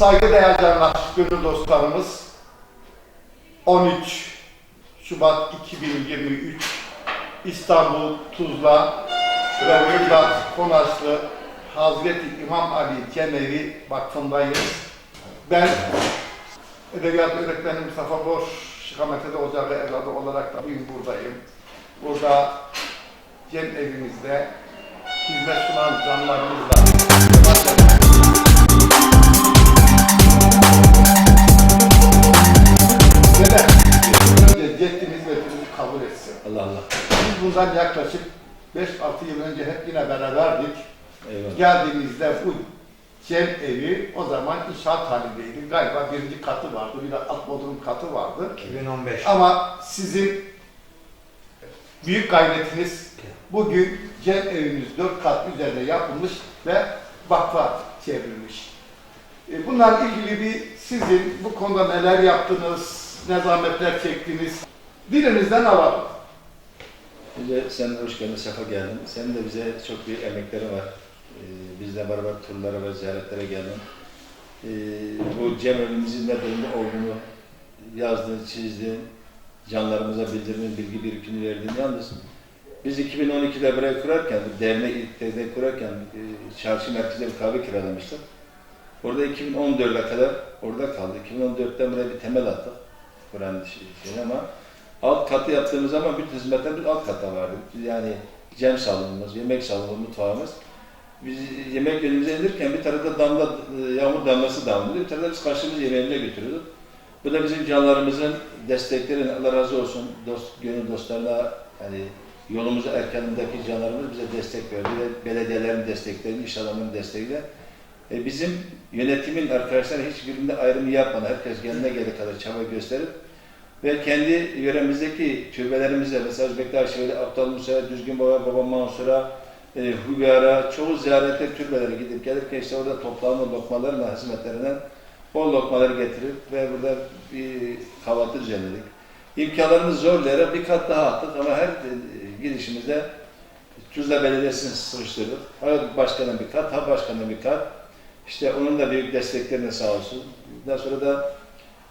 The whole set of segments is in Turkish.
Saygıdeğer canlar, gönül dostlarımız 13 Şubat 2023 İstanbul Tuzla ve Muğla Konaşlı Hazreti İmam Ali Cemevi Vakfı'ndayız. Ben Edebiyat öğretmenim Mustafa Boş, Şikametede Ocağı evladı olarak da bugün buradayım. Burada Cem evimizde hizmet sunan canlarımızla Neden? Ve hepimizi kabul etsin. Allah Allah. Biz bundan yaklaşık 5-6 yıl önce hep yine beraberdik. Eyvallah. Geldiğimizde bu Cem evi o zaman inşaat halindeydi. Galiba birinci katı vardı, bir de alt bodrum katı vardı. 2015. Ama sizin büyük gayretiniz bugün Cem evimiz dört kat üzerinde yapılmış ve vakfa çevrilmiş. E, Bunlarla ilgili bir sizin bu konuda neler yaptınız, ne zahmetler çektiniz, dilinizden alalım. Önce sen hoş geldin, sefa geldin. Senin de bize çok büyük emekleri var. Ee, bizle beraber turlara ve ziyaretlere geldin. Ee, bu Cem evimizin ne durumda olduğunu yazdın, çizdin, canlarımıza bildirdin, bilgi birikimini verdin. Yalnız biz 2012'de burayı kurarken, dernek dernek kurarken e, çarşı merkezde bir kahve kiralamıştık. Orada 2014'e kadar orada kaldı. 2014'ten buraya bir temel attık. Buranın şey, şey ama alt katı yaptığımız zaman bütün hizmetlerimiz alt katta vardı. Yani cem salonumuz, yemek salonu, mutfağımız. Biz yemek önümüze inirken bir tarafta damla, e, yağmur damlası damlıyordu. Bir tarafta biz karşımız yemeğine götürüyorduk. Bu da bizim canlarımızın destekleri, Allah razı olsun, dost, gönül dostlarına, hani yolumuzu erkenindeki canlarımız bize destek verdi. Ve belediyelerin destekleri, iş adamlarının desteğiyle. E, bizim yönetimin arkadaşlar hiçbirinde ayrımı yapmadan, herkes kendine geldiği kadar çaba gösterip ve kendi yöremizdeki türbelerimizde mesela Özbekler Arşivi, Aptal Musa, Düzgün Baba, Baba Mansur'a, e, Hübyar'a, çoğu ziyarete türbelere gidip gelirken işte orada toplama lokmalarla hizmetlerinden bol lokmaları getirip ve burada bir kahvaltı düzenledik. İmkanlarımız zor diyerek bir kat daha attık ama her e, gidişimizde Tuzla Belediyesi'ni sıkıştırdık. Ha başkanın bir kat, ha başkanın bir kat. İşte onun da büyük desteklerine sağ olsun. Daha sonra da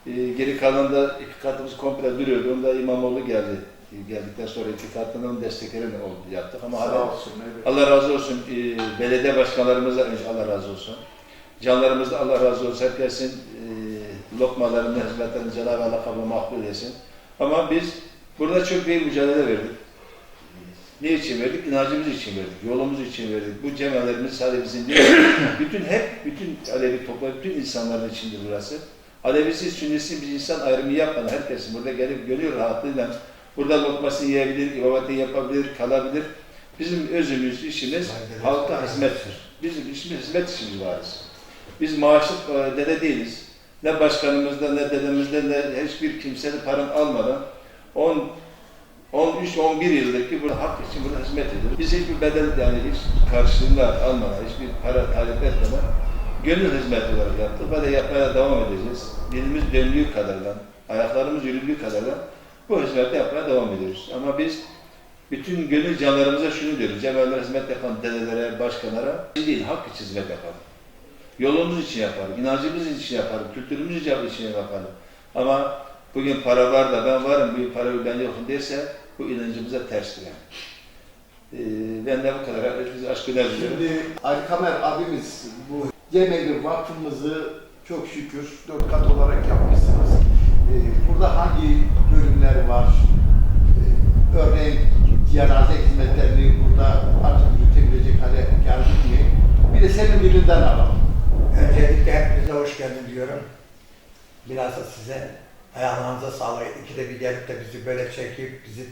e, geri kalan da iki katımız komple duruyordu. Onda İmamoğlu geldi. Geldikten sonra onun desteklerini oldu, yaptık. Ama hala Sağ olsun. evet. Allah razı olsun. E, belediye başkanlarımıza önce Allah razı olsun. Canlarımız da Allah razı olsun. Herkesin e, lokmalarını, hizmetlerini Cenab-ı Allah kabul makbul etsin. Ama biz burada çok büyük mücadele verdik. Ne için verdik? İnancımız için verdik, yolumuz için verdik. Bu cemaatlerimiz sadece bizim değil, bütün hep, bütün Alevi toplum, bütün insanların içindir burası. Alevisi, Sünnisi bir insan ayrımı yapmadan herkesin burada gelip gönül rahatlığıyla burada lokmasını yiyebilir, ibadetini yapabilir, kalabilir. Bizim özümüz, işimiz halka hizmettir. Bizim işimiz hizmet işimiz varız. Biz maaşlık e, dede değiliz. Ne başkanımızdan, ne dedemizden, ne hiçbir kimsenin paranı almadan 10 13-11 yıldaki bu hak için burada hizmet ediyoruz. Biz hiçbir bedel yani hiç karşılığında almadan, hiçbir para talep etmeden gönül hizmeti olarak yaptık. Böyle yapmaya devam edeceğiz. Dilimiz döndüğü kadarıyla, ayaklarımız yürüdüğü kadarıyla bu hizmeti yapmaya devam ediyoruz. Ama biz bütün gönül canlarımıza şunu diyoruz. Cemaatler hizmet yapan dedelere, başkanlara değil, hak için hizmet yapalım. Yolumuz için yaparım, inancımız için yaparım, kültürümüz için yaparım. Ama bugün para var da ben varım, bu para ben yokum derse bu inancımıza terstir yani. Ee, ben de bu kadar. Hepinize aşk eder diliyorum. Şimdi Ali Kamer abimiz bu Cemevi Vakfımızı çok şükür dört kat olarak yapmışsınız. Ee, burada hangi bölümler var? Ee, örneğin cenaze hizmetlerini burada artık yürütebilecek hale geldik mi? Bir de senin dilinden alalım. Öncelikle hepinize hoş geldin diyorum. Bilhassa size ayağınıza sağlık. İkide bir gelip de bizi böyle çekip bizi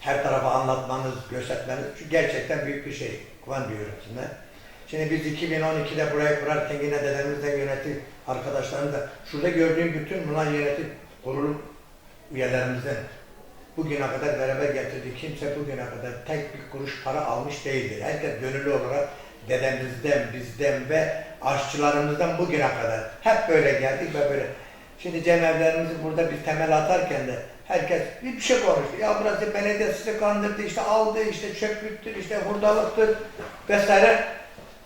her tarafa anlatmanız, göstermeniz gerçekten büyük bir şey. Kuvan diyorum size. Şimdi biz 2012'de burayı kurarken yine dedemizle yönetim arkadaşlarımız da şurada gördüğüm bütün bunlar yönetim kurulu üyelerimizden bugüne kadar beraber getirdik. Kimse bugüne kadar tek bir kuruş para almış değildir. Herkes gönüllü olarak dedemizden, bizden ve aşçılarımızdan bugüne kadar hep böyle geldik ve böyle. Şimdi cemevlerimizi burada bir temel atarken de herkes bir şey konuştu. Ya burası belediye sizi kandırdı, işte aldı, işte çöplüktür, işte hurdalıktır vesaire.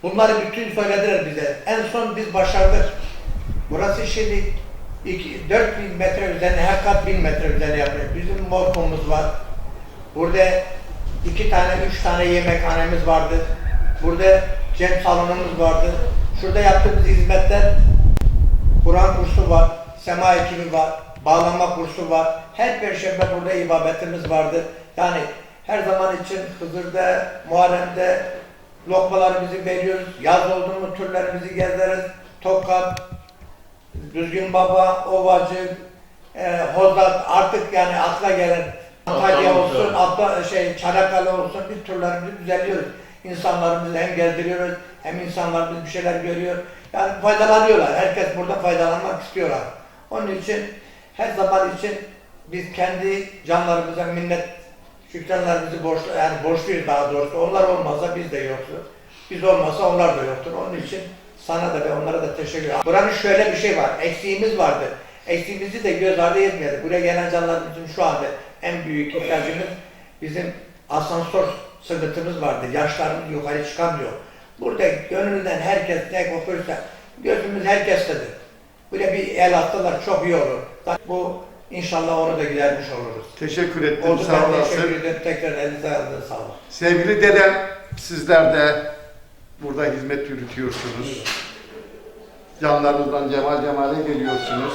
Bunları bütün söylediler bize. En son biz başardık. Burası şimdi 4000 metre üzerine, her kat 1000 metre üzerine yapıyor. Bizim morgumuz var. Burada iki tane, üç tane yemekhanemiz vardı. Burada cem salonumuz vardı. Şurada yaptığımız hizmetler sema ekibi var, bağlanma kursu var. Her perşembe burada ibadetimiz vardır. Yani her zaman için Hızır'da, Muharrem'de lokmalarımızı veriyoruz. Yaz oldu mu türlerimizi gezeriz. Tokat, Düzgün Baba, Ovacı, e, Hozat artık yani akla gelen Antalya olsun, atla, şey, Çanakkale olsun biz turlarımızı düzenliyoruz. İnsanlarımızı hem gezdiriyoruz hem insanlarımız bir şeyler görüyor. Yani faydalanıyorlar. Herkes burada faydalanmak istiyorlar. Onun için her zaman için biz kendi canlarımıza minnet şükranlarımızı borçlu, yani borçluyuz daha doğrusu. Onlar olmazsa biz de yoktur. Biz olmazsa onlar da yoktur. Onun için sana da ve onlara da teşekkür ederim. Buranın şöyle bir şey var. Eksiğimiz vardı. Eksiğimizi de göz ardı etmeyelim. Buraya gelen canlarımızın şu anda en büyük ihtiyacımız bizim asansör sıkıntımız vardı. Yaşlarımız yukarı çıkamıyor. Burada gönülden herkes ne okursa gözümüz herkestedir. Buraya bir el attılar çok iyi olur. Bu inşallah onu da gidermiş oluruz. Teşekkür ettim. Oldu Sağ ben olasın. teşekkür ederim. Tekrar elinize ayağınıza sağlık. Sevgili dedem, sizler de burada hizmet yürütüyorsunuz. Canlarınızdan cemal cemale geliyorsunuz.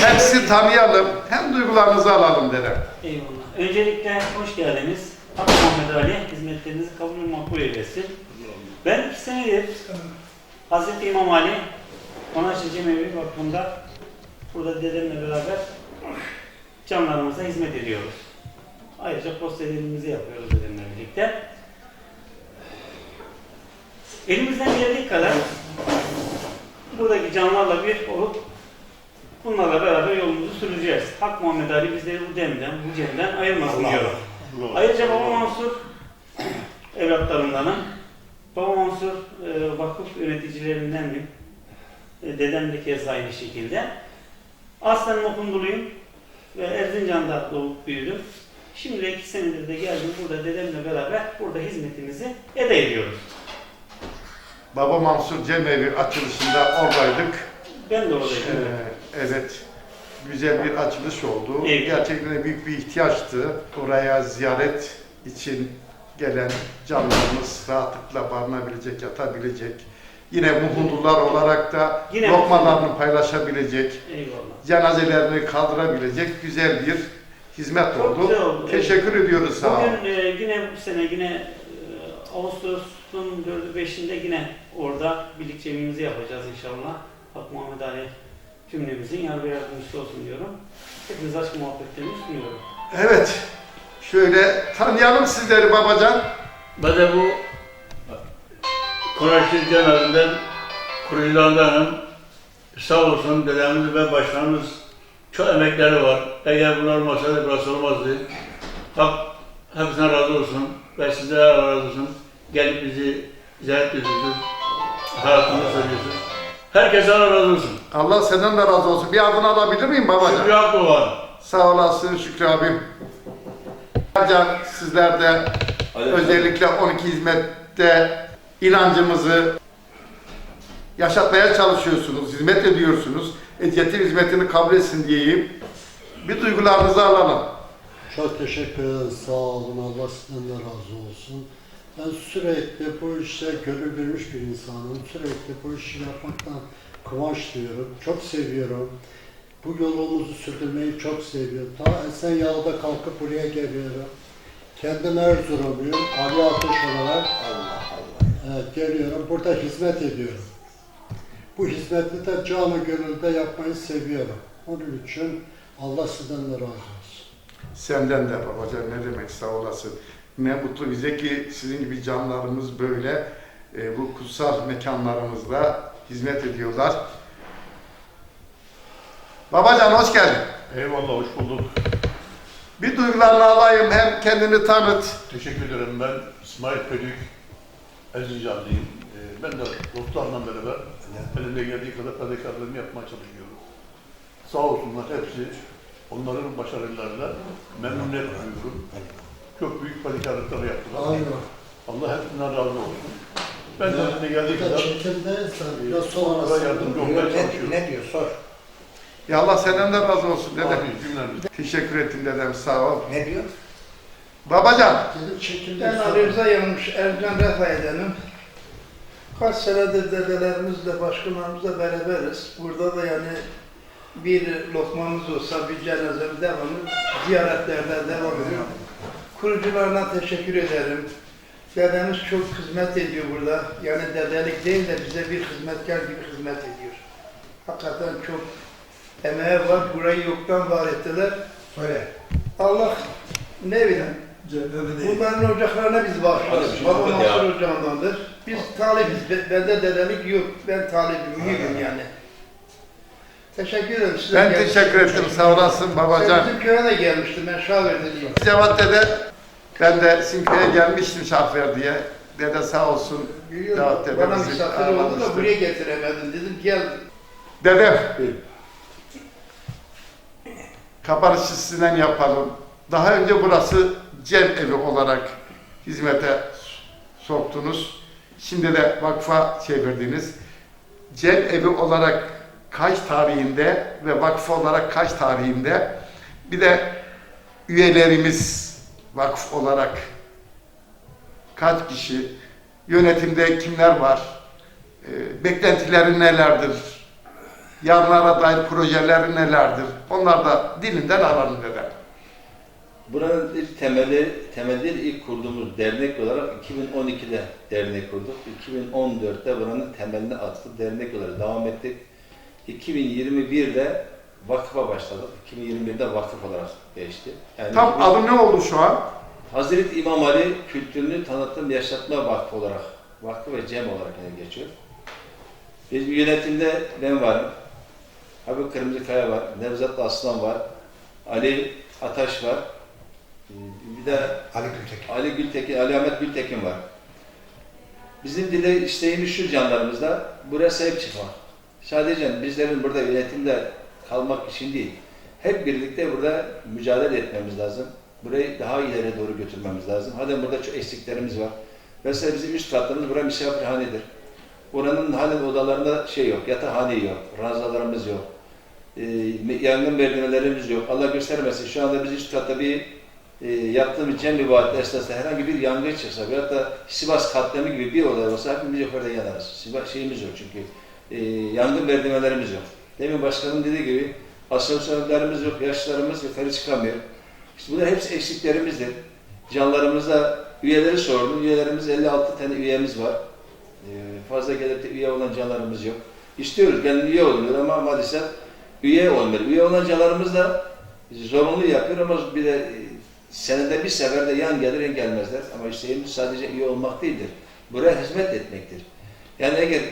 Hem sizi tanıyalım, hem duygularınızı alalım dedem. Eyvallah. Öncelikle hoş geldiniz. Hakkı Muhammed Ali, hizmetlerinizi kabul makbul eylesin. Ben iki senedir Hazreti İmam Ali Onarşı Cemevi Vakfı'nda burada dedemle beraber canlarımıza hizmet ediyoruz. Ayrıca posterlerimizi yapıyoruz dedemle birlikte. Elimizden geldiği kadar buradaki canlarla bir olup bunlarla beraber yolumuzu süreceğiz. Hak Muhammed Ali bizleri bu demden, bu cemden ayırmasın Allah diyorum. Ayrıca Baba Mansur evlatlarındanım. Baba Mansur e, vakıf yöneticilerindendim. E, dedem de kez aynı şekilde. Aslen Okunduluyum ve Erzincan'da doğup büyüdüm. Şimdi iki senedir de geldim burada dedemle beraber burada hizmetimizi eda ediyoruz. Baba Mansur Cemevi açılışında oradaydık. Ben de oradayım. Ee, evet, güzel bir açılış oldu. Evet. Gerçekten büyük bir ihtiyaçtı. Oraya ziyaret için gelen canlarımız rahatlıkla barınabilecek, yatabilecek. Yine muhudullar olarak da Yine lokmalarını paylaşabilecek, Eyvallah. cenazelerini kaldırabilecek güzel bir hizmet Çok oldu. güzel oldu. Teşekkür ediyoruz sağ olun. Bugün e, yine bu sene yine e, Ağustos'un 4'ü 5'inde yine orada birlik cemimizi yapacağız inşallah. Hak Muhammed Ali cümlemizin yar ve yardımcısı olsun diyorum. Hepiniz aşk muhabbetlerini sunuyorum. Evet, şöyle tanıyalım sizleri babacan. Ben de bu Kureyş'in cenazenden kuruculardanım. Sağ olsun dedemiz ve başkanımız çok emekleri var. Eğer bunlar olmasaydı burası olmazdı. Hak hepsine razı olsun ve sizlere razı olsun. Gelip bizi ziyaret ediyorsunuz. Hayatını söylüyorsunuz. Herkese Allah razı olsun. Allah senden de razı olsun. Bir adını alabilir miyim babacan? Şükrü Aklı var. Sağ olasın Şükrü abim. Can sizler de özellikle 12 hizmette inancımızı yaşatmaya çalışıyorsunuz, hizmet ediyorsunuz. Ediyetin hizmetini kabul etsin diyeyim. Bir duygularınızı alalım. Çok teşekkür ederim. Sağ olun. Allah sizden de razı olsun. Ben sürekli bu işte gönül vermiş bir insanım. Sürekli bu işi yapmaktan kıvanç duyuyorum. Çok seviyorum. Bu yolumuzu sürdürmeyi çok seviyorum. Ta Esenyurt'ta kalkıp buraya geliyorum. Kendim Erzurumluyum. Ali Ateş olarak Allah Evet, geliyorum. Burada hizmet ediyorum. Bu hizmeti de canı gönülde yapmayı seviyorum. Onun için Allah sizden de razı olsun. Senden de babacan ne demek sağ olasın. Ne mutlu bize ki sizin gibi canlarımız böyle e, bu kutsal mekanlarımızda hizmet ediyorlar. Babacan hoş geldin. Eyvallah, hoş bulduk. Bir duygularını alayım hem kendini tanıt. Teşekkür ederim. Ben İsmail Pedük, Erzincanlıyım. Ee, ben de dostlarla beraber elimde geldiği kadar fedakarlığımı yapmaya çalışıyorum. Sağ olsunlar hepsi. Onların başarılarıyla memnuniyet duyuyorum. Çok büyük fedakarlıklar yaptılar. Aynen. Allah hepsinden razı olsun. Ben de elimde geldiği kadar çekimdeysen biraz onlara sonrası. yardımcı olmaya Ne, çalışıyorum. ne diyor sor. Ya Allah senden de razı olsun dedem. Amin cümlemiz. Teşekkür ettim dedem sağ ol. Ne diyor? Babacan Gelip çekimde Ben Ali Rıza Yanmış, Ercan Refay'danım. Kaç senedir dedelerimizle, başkanlarımızla beraberiz. Burada da yani bir lokmamız olsa, bir cenazemiz devamı, ziyaretlerden devam ediyor. Kurucularına teşekkür ederim. Dedemiz çok hizmet ediyor burada. Yani dedelik değil de bize bir hizmetkar gibi hizmet ediyor. Hakikaten çok emeği var. Burayı yoktan var ettiler. Söyle. Allah ne bileyim Bunların ocaklarına biz bağışlarız. Babam Mansur ocağındandır. Biz talibiz. Be- Bende dedelik yok. Ben talibim, mühimim yani. Teşekkür ederim size. ben teşekkür ettim sağ olasın Sen babacan. bizim köye de gelmiştin. Ben Şaver'deliyim. Cevat dede ben de sizin köye gelmiştim şartver diye. Dede sağ olsun. Biliyorum, Cevat dede bana bizi misafir oldu da buraya getiremedin. Dedim gel. Dedem. Kapanışı sizden yapalım. Daha önce burası cem evi olarak hizmete soktunuz. Şimdi de vakfa çevirdiniz. Cem evi olarak kaç tarihinde ve vakıf olarak kaç tarihinde bir de üyelerimiz vakıf olarak kaç kişi, yönetimde kimler var, e, beklentileri nelerdir, yarınlara dair projeleri nelerdir? Onlar da dilinden alalım dedem. Buranın ilk temeli, temel değil, ilk kurduğumuz dernek olarak 2012'de dernek kurduk. 2014'te buranın temelini attık, dernek olarak devam ettik. 2021'de vakıfa başladık. 2021'de vakıf olarak geçti. Yani Tam adı ne oldu şu an? Hazreti İmam Ali Kültürünü Tanıtım Yaşatma Vakfı olarak, vakfı ve cem olarak yani geçiyor. Biz yönetimde ben varım. Habib Kırmızıkaya var, Nevzat Aslan var, Ali Ataş var, bir de Ali Gültekin. Ali Gültekin, Ali Ahmet Gültekin var. Bizim dile isteğimiz şu canlarımızda, buraya sahip çıkmak. Sadece bizlerin burada yönetimde kalmak için değil, hep birlikte burada mücadele etmemiz lazım. Burayı daha ileriye doğru götürmemiz lazım. Hadi burada çok eksiklerimiz var. Mesela bizim üst katlarımız burası misafirhanedir. Buranın halen odalarında şey yok, yatakhane yok, ranzalarımız yok. Ee, yangın merdivenlerimiz yok. Allah göstermesin şu anda biz üst katta bir e, yaptığımız cem ibadeti esnasında herhangi bir yangın çıksa veyahut da Sivas katliamı gibi bir olay olsa hepimiz yukarıda yanarız. Sivas şeyimiz yok çünkü. E, yangın merdivenlerimiz yok. Demin başkanın dediği gibi asansörlerimiz yok, yaşlarımız yukarı çıkamıyor. İşte bunlar hepsi eksiklerimizdir. Canlarımızda üyeleri sordum. Üyelerimiz 56 tane üyemiz var. E, fazla gelip de üye olan canlarımız yok. İstiyoruz, gelin üye oluyor ama maalesef üye olmuyor. Üye olan canlarımız da zorunlu yapıyor ama bir de senede bir seferde yan gelir yan gelmezler. Ama isteğimiz sadece üye olmak değildir. Buraya hizmet etmektir. Yani eğer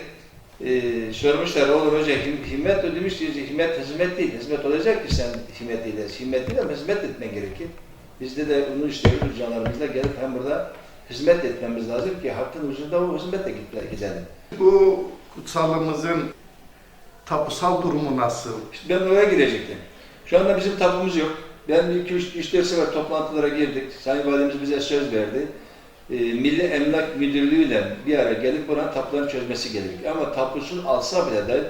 e, sormuşlar olur hocam him- himmet o demiş ki himmet hizmet değil. Hizmet olacak ki sen himmet değil. Himmet değil ama hizmet etmen gerekir. Bizde de bunu istiyoruz canlarımızla gelip hem burada hizmet etmemiz lazım ki hakkın huzurunda o hizmetle git- gidelim. Bu kutsallığımızın tapusal durumu nasıl? İşte ben oraya girecektim. Şu anda bizim tapumuz yok. Ben 2-3-4 sefer toplantılara girdik. Sayın Valimiz bize söz verdi. Ee, Milli Emlak Müdürlüğü'yle bir araya gelip buranın tapularını çözmesi gerekir. Ama tapusunu alsa bile de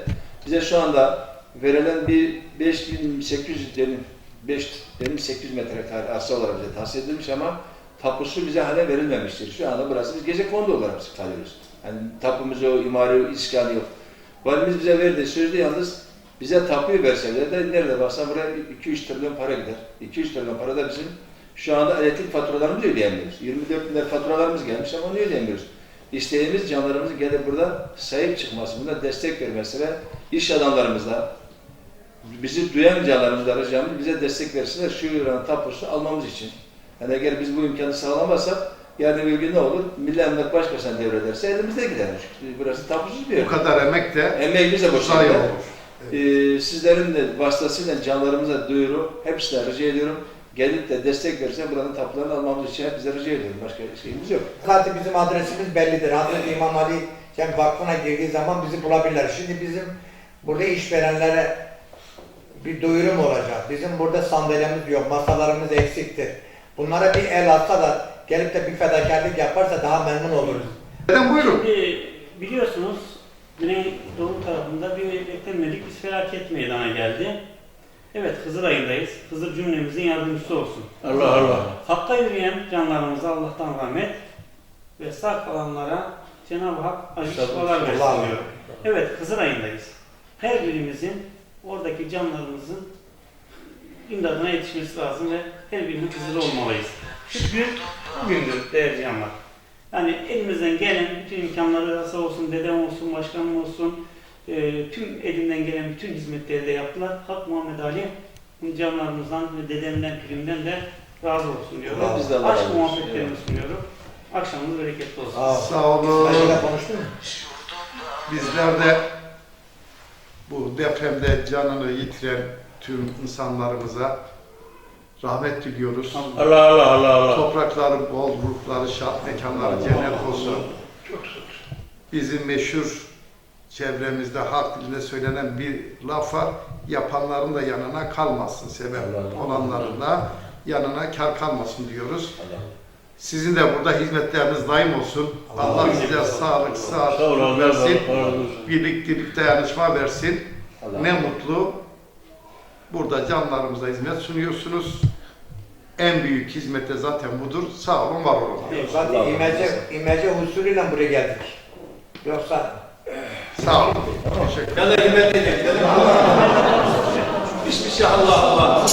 bize şu anda verilen bir 5800 dedim 5 dedim 800 metrekare arsa olarak bize tahsis edilmiş ama tapusu bize hala verilmemiştir. Şu anda burası biz gece kondu olarak kalıyoruz. Yani tapumuz o, imari iskanı yok. Valimiz bize verdi sözde yalnız bize tapuyu verseler de nerede baksa buraya 2-3 trilyon para gider. 2-3 trilyon para da bizim şu anda elektrik faturalarımızı ödeyemiyoruz. 24 bin faturalarımız gelmiş ama onu ödeyemiyoruz. İsteğimiz canlarımızın gelip burada sahip çıkması, buna destek vermesi ve iş adamlarımızla bizi duyan canlarımızla ricamız bize destek versinler şu yuranın tapusunu almamız için. Yani eğer biz bu imkanı sağlamazsak yarın bir gün ne olur? Milli Emlak Başbakanı devrederse elimizde gider. Burası tapusuz bir yer. Bu kadar emek de Emeğimiz de boşuna gider. Ee, sizlerin de vasıtasıyla canlarımıza duyuru, hepsine rica ediyorum. Gelip de destek verirse buranın tapularını almamız için hepinize rica ediyorum. Başka şeyimiz yok. Zaten bizim adresimiz bellidir. Hazreti İmam Ali Cem Vakfı'na girdiği zaman bizi bulabilirler. Şimdi bizim burada işverenlere bir duyurum olacak. Bizim burada sandalyemiz yok, masalarımız eksiktir. Bunlara bir el atsa da gelip de bir fedakarlık yaparsa daha memnun oluruz. Neden buyurun. Şimdi biliyorsunuz Güneydoğu tarafında bir beklenmedik bir felaket meydana geldi. Evet Hızır ayındayız. Hızır cümlemizin yardımcısı olsun. Allah Allah. Hakka yürüyen canlarımıza Allah'tan rahmet ve sağ kalanlara Cenab-ı Hak acı şifalar versin diyor. Evet Hızır ayındayız. Her birimizin oradaki canlarımızın imdadına yetişmesi lazım ve her birimiz Hızır olmalıyız. Gün bugündür değerli canlar. Yani elimizden gelen bütün imkanları sağ olsun, dedem olsun, başkanım olsun, e, tüm elinden gelen bütün hizmetleri de yaptılar. Hak Muhammed Ali canlarımızdan ve dedemden, primden de razı olsun diyorum. Allah Biz de Allah razı Aşk olsun. muhabbetlerimi sunuyorum. Akşamınız bereketli olsun. Sağ ol. Sağ olun. Konuştun mu? Bizler de bu depremde canını yitiren tüm insanlarımıza rahmet diliyoruz. Allah Allah Allah Allah. Toprakları bol, ruhları şad, mekanları cennet olsun. Bizim meşhur çevremizde halk dilinde söylenen bir laf var. Yapanların da yanına kalmasın sebep olanların da yanına kar kalmasın diyoruz. Sizin de burada hizmetleriniz daim olsun. Allah size sağlık, sıhhat Allah versin. Allah. Birliktelik, dayanışma versin. Allah Ne mutlu. Burada canlarımıza hizmet sunuyorsunuz. En büyük hizmette zaten budur. Sağ olun, var olun. Zaten imece, imece usulüyle buraya geldik. Yoksa Sağ olun. Teşekkür ederim. Yana himmet edelim. Bismillah Allah Allah.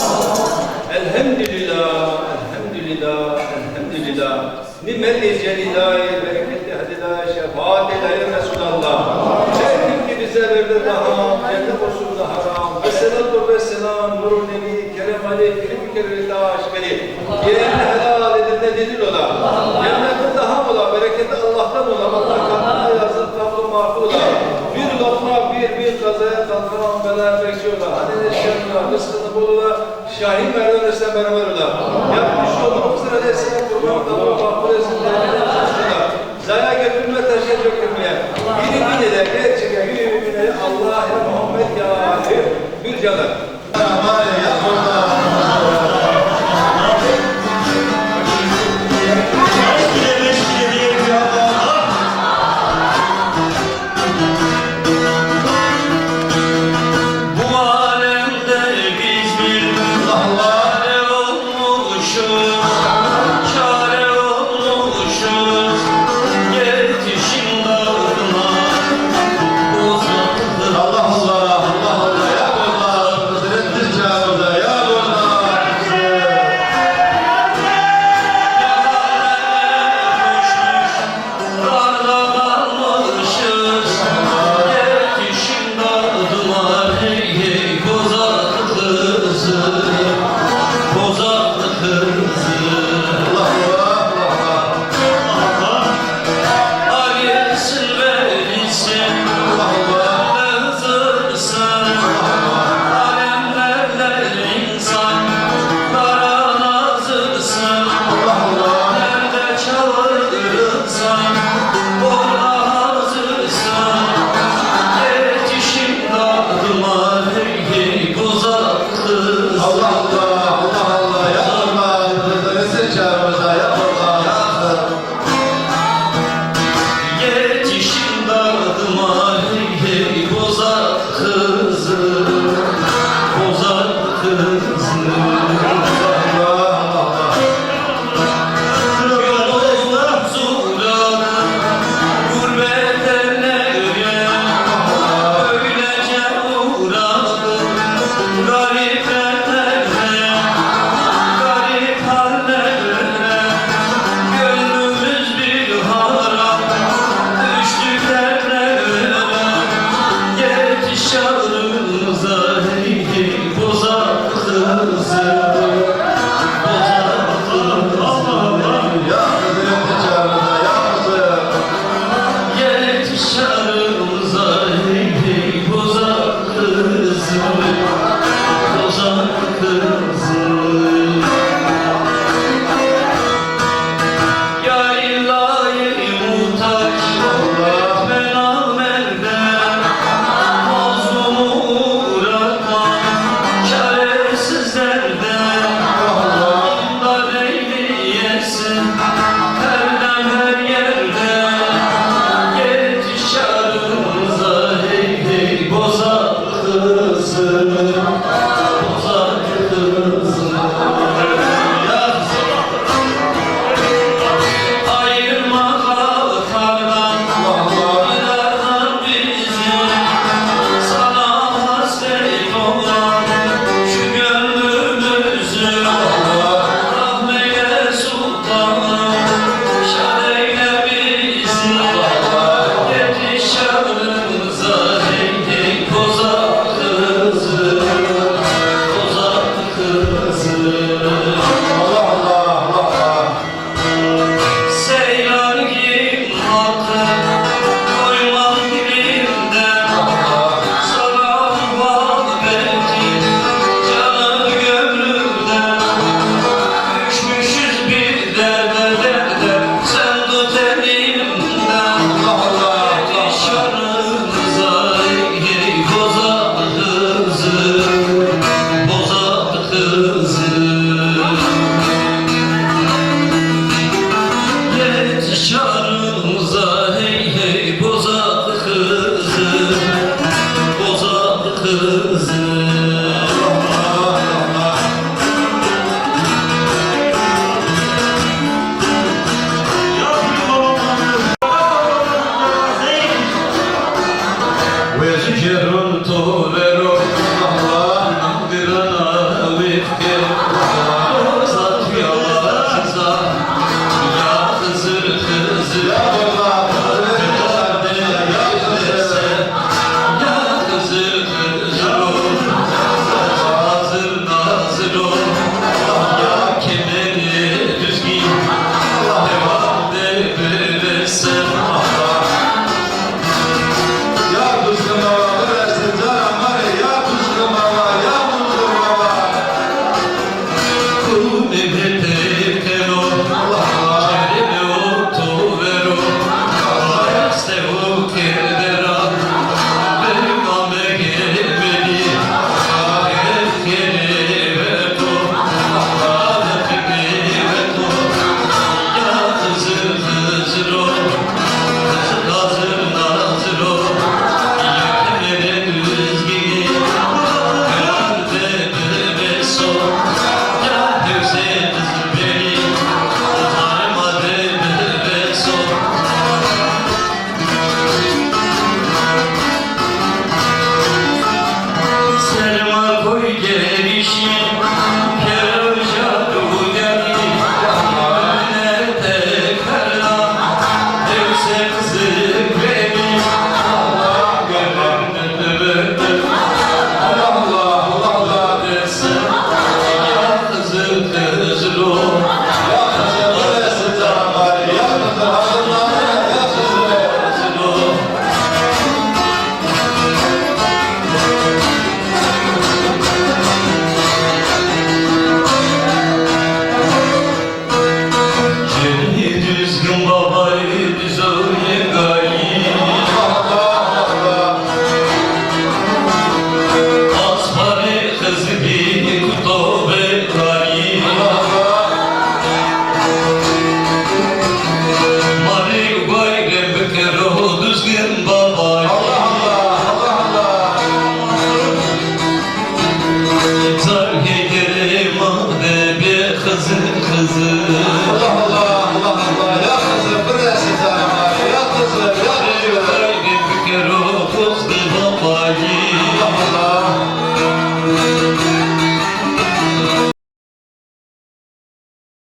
Elhamdülillah, elhamdülillah, elhamdülillah. Nimet-i bela bekliyorlar. Hani ne şerla, rızkını bulula, Şahin Merdan Esra beraber ola. Yapmış olduğumuz neredeyse kurban tablo mahfuz etsin. Zaya götürme taşa dökülmeye. Biri biri de gerçekten bir Allah Muhammed ya bir canı.